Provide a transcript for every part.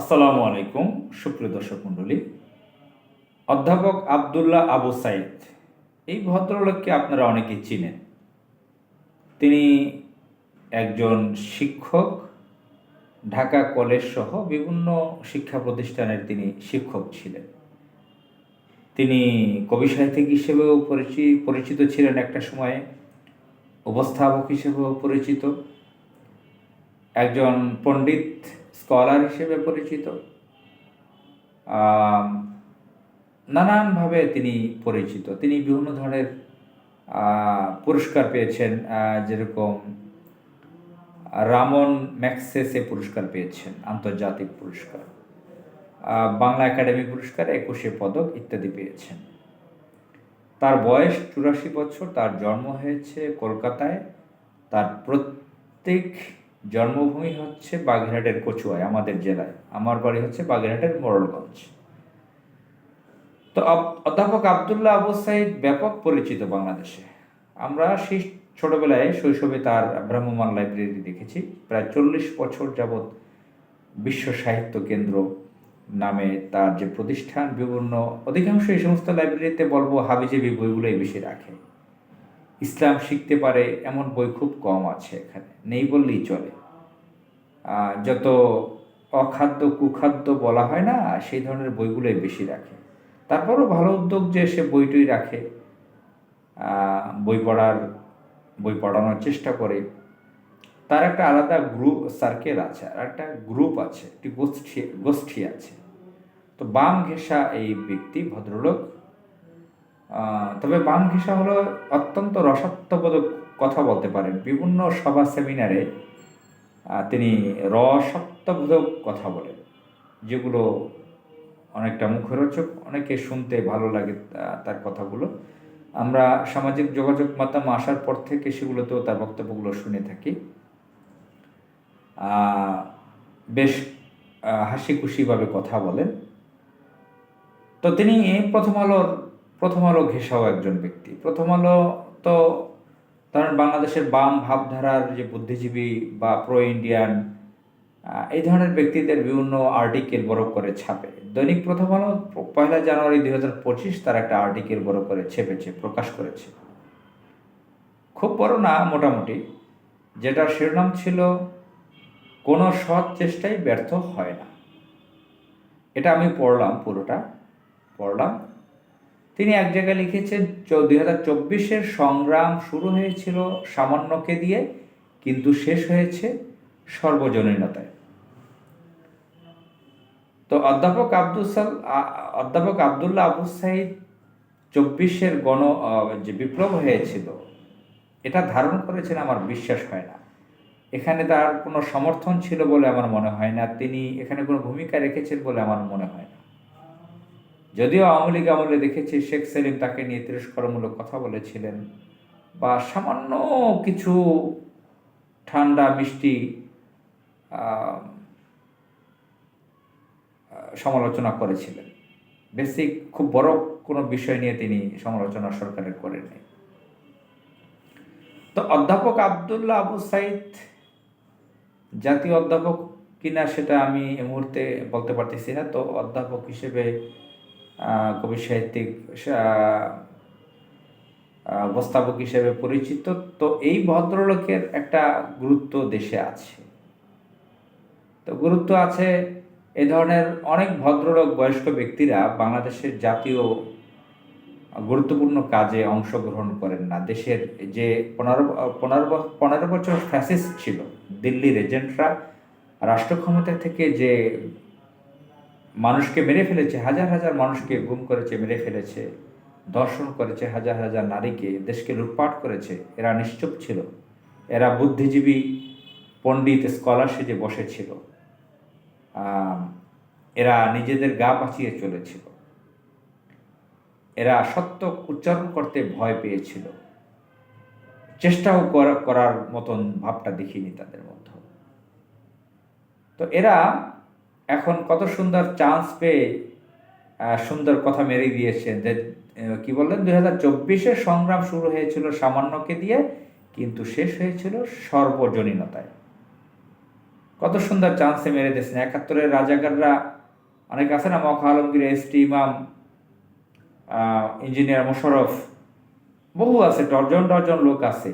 আসসালামু আলাইকুম, সুপ্রিয় দর্শক মণ্ডলী। অধ্যাপক আবদুল্লাহ আবু সাইদ, এই ভদ্রলোককে আপনারা অনেকেই চিনেন। তিনি একজন শিক্ষক, ঢাকা কলেজ সহ বিভিন্ন শিক্ষা প্রতিষ্ঠানের তিনি শিক্ষক ছিলেন। তিনি কবি সাহিত্যিক হিসেবেও পরিচি- পরিচিত ছিলেন একটা সময়ে, উপস্থাপক হিসেবেও পরিচিত। একজন পণ্ডিত স্কলার হিসেবে পরিচিত। নানানভাবে তিনি পরিচিত। তিনি বিভিন্ন ধরনের পুরস্কার পেয়েছেন। যেরকম রামন ম্যাক্সেসে পুরস্কার পেয়েছেন, আন্তর্জাতিক পুরস্কার। বাংলা একাডেমি পুরস্কার, একুশে পদক ইত্যাদি পেয়েছেন। তার বয়স চুরাশি বছর, তার জন্ম হয়েছে কলকাতায়। তার প্রত্যেক জন্মভূমি হচ্ছে বাগেরহাটের কচুয়ায়, আমাদের জেলায়। আমার বাড়ি হচ্ছে বাগেরহাটের মোড়লগঞ্জ। তো অধ্যাপক আবদুল্লাহ আবু সাইদ ব্যাপক পরিচিত বাংলাদেশে। আমরা সেই ছোটবেলায় শৈশবে তার ভ্রাম্যমাণ লাইব্রেরি দেখেছি। প্রায় চল্লিশ বছর যাবৎ বিশ্ব সাহিত্য কেন্দ্র নামে তার যে প্রতিষ্ঠান, বিভিন্ন অধিকাংশ এই সমস্ত লাইব্রেরিতে বলব হাবিজাবি বইগুলোই বেশি রাখে। ইসলাম শিখতে পারে এমন বই খুব কম আছে এখানে, নেই বললেই চলে। যত অখাদ্য কুখাদ্য বলা হয় না, সেই ধরনের বইগুলোই বেশি রাখে। তারপরও ভালো উদ্যোগ যে সে বইটই রাখে বই পড়ার, বই পড়ানোর চেষ্টা করে। তার একটা আলাদা গ্রুপ সার্কেল আছে, আর একটা গ্রুপ আছে, একটি গোষ্ঠী গোষ্ঠী আছে। তো বাম ঘেঁষা এই ব্যক্তি, ভদ্রলোক তবে বাম ঘেঁষা হলো অত্যন্ত রসাত্মবোধক কথা বলতে পারেন। বিভিন্ন সভা সেমিনারে তিনি রসাত্মবোধক কথা বলেন, যেগুলো অনেকটা মুখরোচক, অনেকে শুনতে ভালো লাগে তার কথাগুলো। আমরা সামাজিক যোগাযোগ মাধ্যম আসার পর থেকে সেগুলোতেও তার বক্তব্যগুলো শুনে থাকি। বেশ হাসি খুশিভাবে কথা বলেন। তো তিনি প্রথম আলোর প্রথম আলো ঘেঁষাও একজন ব্যক্তি। প্রথম আলো তো ধরেন বাংলাদেশের বাম ভাবধারার যে বুদ্ধিজীবী বা প্রো ইন্ডিয়ান এই ধরনের ব্যক্তিদের বিভিন্ন আর্টিকেল বড় করে ছাপে। দৈনিক প্রথম আলো পয়লা জানুয়ারি দুই হাজার পঁচিশ তার একটা আর্টিকেল বড় করে ছেপেছে, প্রকাশ করেছে। খুব বড় না, মোটামুটি। যেটার শিরোনাম ছিল, কোনো সৎ চেষ্টাই ব্যর্থ হয় না। এটা আমি পড়লাম পুরোটা, পড়লাম। তিনি এক জায়গায় লিখেছেন দুই হাজার চব্বিশের সংগ্রাম শুরু হয়েছিল সামান্যকে দিয়ে, কিন্তু শেষ হয়েছে সর্বজনীনতায়। তো অধ্যাপক আব্দুল সাল অধ্যাপক আবদুল্লাহ আবু সাইদ চব্বিশের গণ যে বিপ্লব হয়েছিল, এটা ধারণ করেছেন আমার বিশ্বাস হয় না। এখানে তার কোনো সমর্থন ছিল বলে আমার মনে হয় না। তিনি এখানে কোনো ভূমিকা রেখেছেন বলে আমার মনে হয় না। যদিও আওয়ামী লীগ আমলে দেখেছি শেখ সেলিম তাকে নিয়ে তিরস্কারমূলক কথা বলেছিলেন বা সামান্য কিছু ঠান্ডা, মিষ্টি সমালোচনা করেছিলেন। বেসিক খুব বড় কোনো বিষয় নিয়ে তিনি সমালোচনা সরকারের করেননি তো অধ্যাপক আবদুল্লাহ আবু সাইদ জাতীয় অধ্যাপক কিনা সেটা আমি এই মুহূর্তে বলতে পারতেছি না। তো অধ্যাপক হিসেবে কবি সাহিত্যিক উপস্থাপক হিসেবে পরিচিত। তো এই ভদ্রলোকের একটা গুরুত্ব দেশে আছে। তো গুরুত্ব আছে এ ধরনের অনেক ভদ্রলোক, বয়স্ক ব্যক্তিরা বাংলাদেশের জাতীয় গুরুত্বপূর্ণ কাজে অংশগ্রহণ করেন না। দেশের যে পনেরো পনেরো পনেরো বছর ফ্যাসিস্ট ছিল, দিল্লির এজেন্টরা রাষ্ট্র ক্ষমতা থেকে যে মানুষকে মেরে ফেলেছে, হাজার হাজার মানুষকে গুম করেছে, মেরে ফেলেছে, দর্শন করেছে, হাজার হাজার নারীকে, দেশকে লুটপাট করেছে, এরা নিশ্চুপ ছিল। এরা বুদ্ধিজীবী, পণ্ডিত স্কলার সেজে বসেছিল এরা নিজেদের গা বাঁচিয়ে চলেছিল। এরা সত্য উচ্চারণ করতে ভয় পেয়েছিল। চেষ্টাও করার মতন ভাবটা দেখিনি তাদের মধ্যে তো এরা এখন কত সুন্দর চান্স পেয়ে সুন্দর কথা মেরে দিয়েছেন যে কি বললেন? দুই হাজার চব্বিশের সংগ্রাম শুরু হয়েছিল সামান্যকে দিয়ে, কিন্তু শেষ হয়েছিল সর্বজনীনতায়। কত সুন্দর চান্সে মেরে দিয়েছেন। একাত্তরের রাজাকাররা, অনেক আছে না? মখা আলমগীর, এস টি ইমাম ইঞ্জিনিয়ার মোশারফ বহু আছে, ডজন ডজন লোক আছে,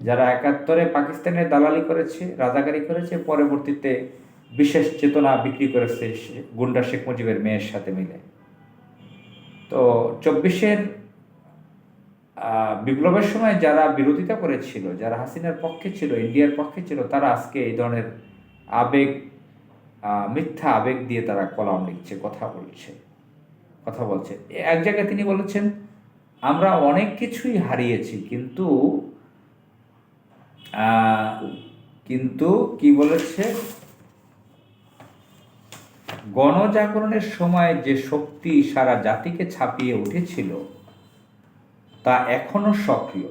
যারা একাত্তরে পাকিস্তানের দালালি করেছে, রাজাকারি করেছে, পরবর্তীতে বিশেষ চেতনা বিক্রি করেছে গুন্ডা শেখ মুজিবের মেয়ের সাথে মিলে। তো চব্বিশের বিপ্লবের সময় যারা বিরোধিতা করেছিল, যারা হাসিনার পক্ষে ছিল ইন্ডিয়ার পক্ষে ছিল, তারা আজকে এই ধরনের আবেগ মিথ্যা আবেগ দিয়ে তারা কলাম লিখছে, কথা বলছে কথা বলছে। এক জায়গায় তিনি বলেছেন, আমরা অনেক কিছুই হারিয়েছি, কিন্তু কিন্তু কি বলেছে? গণজাগরণের সময় যে শক্তি সারা জাতিকে ছাপিয়ে উঠেছিল, তা এখনও সক্রিয়।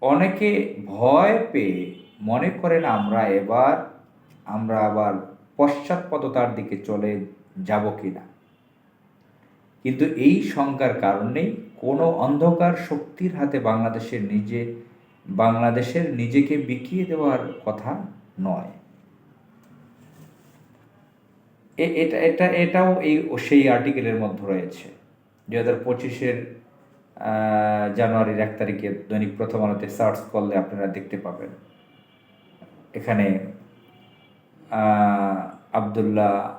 অনেকে ভয় পেয়ে মনে করেন, আমরা এবার, আমরা আবার পশ্চাৎপদতার দিকে চলে যাব কিনা? কিন্তু এই শঙ্কার কারণেই কোনো অন্ধকার শক্তির হাতে বাংলাদেশের নিজে, বাংলাদেশের নিজেকে বিকিয়ে দেওয়ার কথা নয়। এটা এটা, এটাও এই, সেই আর্টিকেলের মধ্যে রয়েছে। দুই হাজার পঁচিশের জানুয়ারির এক তারিখে দৈনিক প্রথম আলোতে সার্চ করলে আপনারা দেখতে পাবেন। এখানে আবদুল্লাহ,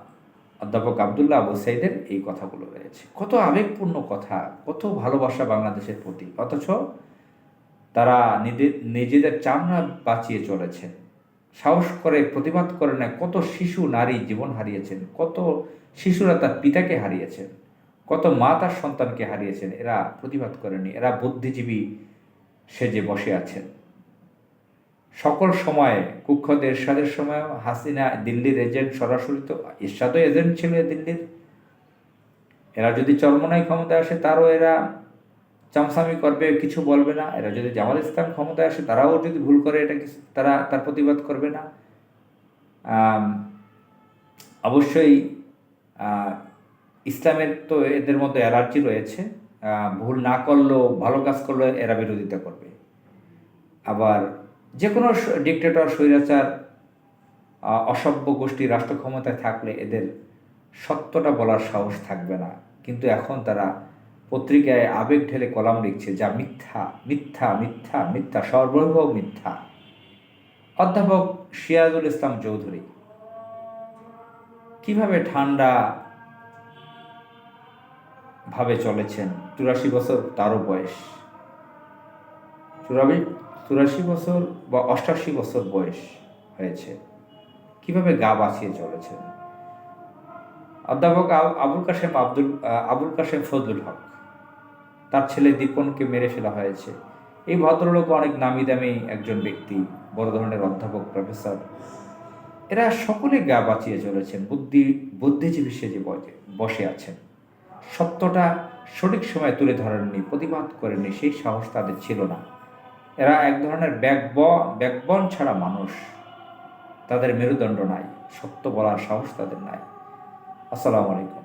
অধ্যাপক আবদুল্লাহ আবু সাইদের এই কথাগুলো রয়েছে। কত আবেগপূর্ণ কথা, কত ভালোবাসা বাংলাদেশের প্রতি। অথচ তারা নিজে- নিজেদের চামড়া বাঁচিয়ে চলেছেন। সাহস করে, প্রতিবাদ করে না, কত শিশু, নারী জীবন হারিয়েছেন, কত শিশুরা তার পিতাকে হারিয়েছেন, কত মা তার সন্তানকে হারিয়েছেন, এরা প্রতিবাদ করেনি, এরা বুদ্ধিজীবী সেজে বসে আছেন। সকল সময়ে কুখ্যাত এরশাদের সময়ও হাসিনা দিল্লির এজেন্ট, সরাসরি তো এরশাদও এজেন্ট ছিল দিল্লির। এরা যদি চরমনাই ক্ষমতায় আসে, তারও এরা চামসামি করবে, কিছু বলবে না। এরা যদি জামাল ইসলাম ক্ষমতায় আসে, তারাও যদি ভুল করে এটা তারা, তার প্রতিবাদ করবে না। অবশ্যই ইসলামের তো এদের মধ্যে অ্যালার্জি রয়েছে। ভুল না করলেও, ভালো কাজ করলেও এরা বিরোধিতা করবে। আবার যে কোনো ডিক্টেটর স্বৈরাচার অসভ্য গোষ্ঠী, রাষ্ট্র ক্ষমতায় থাকলে এদের সত্যটা বলার সাহস থাকবে না। কিন্তু এখন তারা পত্রিকায় আবেগ ঢেলে কলাম লিখছে যা মিথ্যা মিথ্যা মিথ্যা মিথ্যা, সর্বৈব মিথ্যা। অধ্যাপক সিরাজুল ইসলাম চৌধুরী, কীভাবে ঠান্ডা ভাবে চলেছেন? চুরাশি বছর তারও বয়স। চুরাশি চুরাশি বছর বা অষ্টাশি বছর বয়স হয়েছে। কীভাবে গা বাঁচিয়ে চলেছেন? অধ্যাপক আব- আবুল কাশেম আব্দুল আবুল কাশেম ফজলুল হক। তার ছেলে দীপনকে মেরে ফেলা হয়েছে। এই ভদ্রলোক অনেক নামি দামি একজন ব্যক্তি, বড় ধরনের অধ্যাপক, প্রফেসর। এরা সকলে গা বাঁচিয়ে চলেছেন, বুদ্ধি, বুদ্ধিজীবী সেজে বসে- আছেন। সত্যটা সঠিক সময় তুলে ধরেননি, প্রতিবাদ করেননি, সেই সাহস তাদের ছিল না। এরা এক ধরনের ব্যাকব, ব্যাকবন ছাড়া মানুষ। তাদের মেরুদণ্ড নাই, সত্য বলার সাহস তাদের নাই। আসসালামু আলাইকুম।